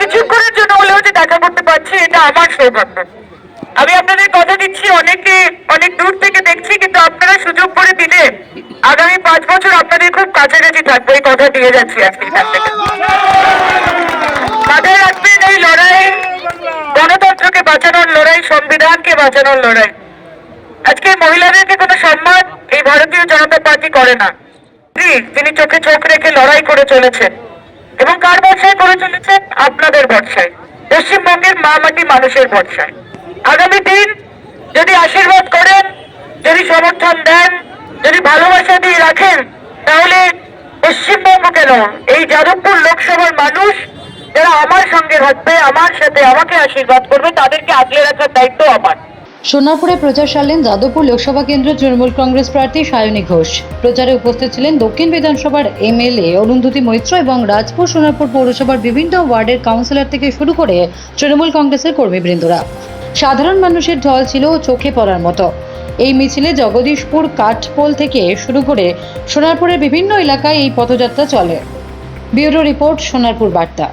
কিছুক্ষণের জন্য হলেও যে দেখা করতে পারছি, এটা আমার সৌভাগ্য। আমি আপনাদের কথা দিচ্ছি, অনেকে অনেক দূর থেকে দেখছি, কিন্তু আপনারা সুযোগ করে দিলে আগামী পাঁচ বছর আপনাদের খুব কাছাকাছি থাকব, এই কথা দিয়ে যাচ্ছি আজকে মাথায় রাখবেন, এই লড়াই গণতন্ত্রকে বাঁচানোর লড়াই, সংবিধানকে বাঁচানোর লড়াই। আজকে মহিলাদেরকে কোনো সম্মান এই ভারতীয় জনতা পার্টি করে না। তিনি চোখে চোখ রেখে লড়াই করে চলেছেন। এবং কার ভরসায় করে চলেছেন? আপনাদের ভরসায়। পশ্চিমবঙ্গের মা মাটি মানুষের ভরসায়। আগামী দিন যদি আশীর্বাদ করেন, যদি সমর্থন দেন, যদি ভালোবাসা দিয়ে রাখেন, তাহলে পশ্চিমবঙ্গ কেন এই যাদবপুর লোকসভার মানুষ যারা আমার সঙ্গে থাকবে, আমার সাথে আমাকে আশীর্বাদ করবে, তাদেরকে আগলে রাখার দায়িত্ব আমার। সোনারপুরে প্রচার সারলেন যাদবপুর লোকসভা কেন্দ্র তৃণমূল কংগ্রেস প্রার্থী সায়নী ঘোষ। প্রচারে উপস্থিত ছিলেন দক্ষিণ বিধানসভার এমএলএ অরুন্ধতী মৈত্র এবং রাজপুর সোনারপুর পৌরসভার বিভিন্ন ওয়ার্ডের কাউন্সিলর থেকে শুরু করে তৃণমূল কংগ্রেসের কর্মীবৃন্দরা। সাধারণ মানুষের ঢল ছিল চোখে পড়ার মতো। এই মিছিলে জগদীশপুর কাঠপোল থেকে শুরু করে সোনারপুরের বিভিন্ন এলাকায় এই পথযাত্রা চলে। ব্যুরো রিপোর্ট সোনারপুর বার্তা।